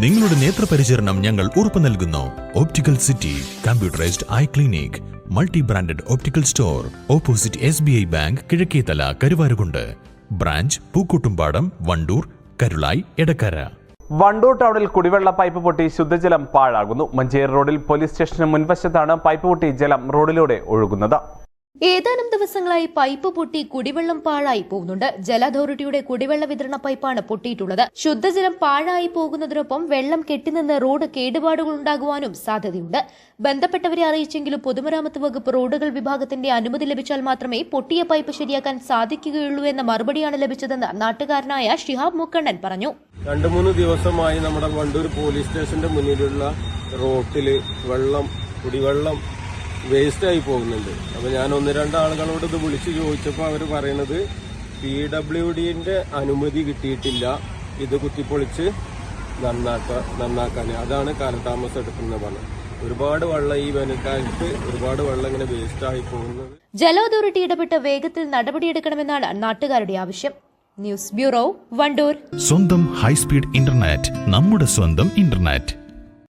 നിങ്ങളുടെ നേത്രപരിചരണം ഞങ്ങൾ ഉറപ്പു നൽകുന്നു. Optical city computerised eye clinic multi branded optical store opposite S B I bank Kizhakkethala Karuvarakundu. Branch Pookkottumpadam Wandoor Karulai Edakkara. Wandoor ടൗണിൽ കുടിവെള്ള pipe പൊട്ടി ശുദ്ധജലം പാഴാകുന്നു. മഞ്ചേരി റോഡിൽ പോലീസ് സ്റ്റേഷന് മുൻവശത്താണ് പൈപ്പ് പൊട്ടി ജലം റോഡിലൂടെ ഒഴുകുന്നത്. ഏതാനും ദിവസങ്ങളായി പൈപ്പ് പൊട്ടി കുടിവെള്ളം പാഴായി പോകുന്നുണ്ട്. ജല അതോറിറ്റിയുടെ കുടിവെള്ള വിതരണ പൈപ്പാണ് പൊട്ടിയിട്ടുള്ളത്. ശുദ്ധജലം പാഴായി പോകുന്നതിനൊപ്പം വെള്ളം കെട്ടിനിന്ന് റോഡ് കേടുപാടുകൾ ഉണ്ടാകുവാനും സാധ്യതയുണ്ട്. ബന്ധപ്പെട്ടവരെ അറിയിച്ചെങ്കിലും പൊതുമരാമത്ത് വകുപ്പ് റോഡുകൾ വിഭാഗത്തിന്റെ അനുമതി ലഭിച്ചാൽ മാത്രമേ പൊട്ടിയ പൈപ്പ് ശരിയാക്കാൻ സാധിക്കുകയുള്ളൂ എന്ന മറുപടിയാണ് ലഭിച്ചതെന്ന് നാട്ടുകാരനായ ഷിഹാബ് മുക്കണ്ണൻ പറഞ്ഞു. രണ്ടു മൂന്ന് ദിവസമായി നമ്മുടെ വണ്ടൂർ പോലീസ് സ്റ്റേഷന്റെ മുന്നിലുള്ള റോട്ടിൽ വെള്ളം കുടിവെള്ളം വേസ്റ്റ് ആയി പോകുന്നുണ്ട്. അപ്പൊ ഞാൻ ഒന്ന് രണ്ട് ആളുകളോട് ഇത് വിളിച്ചു ചോദിച്ചപ്പോൾ അവർ പറയണത് പി ഡബ്ല്യു ഡിന്റെ അനുമതി കിട്ടിയിട്ടില്ല. ഇത് കുത്തിപ്പൊളിച്ച് നന്നാക്ക നന്നാക്കാൻ അതാണ് കാലതാമസം എടുക്കുന്ന പണം. ഒരുപാട് വെള്ളം ഈ വേനൽക്കാലത്ത് ഒരുപാട് വെള്ളം ഇങ്ങനെ വേസ്റ്റ് ആയി പോകുന്നത്. ജല അതോറിറ്റി ഇടപെട്ട് വേഗത്തിൽ നടപടിയെടുക്കണമെന്നാണ് നാട്ടുകാരുടെ ആവശ്യം. News bureau Wandoor. സ്വന്തം ഹൈസ്പീഡ് ഇന്റർനെറ്റ് നമ്മുടെ സ്വന്തം ഇന്റർനെറ്റ്.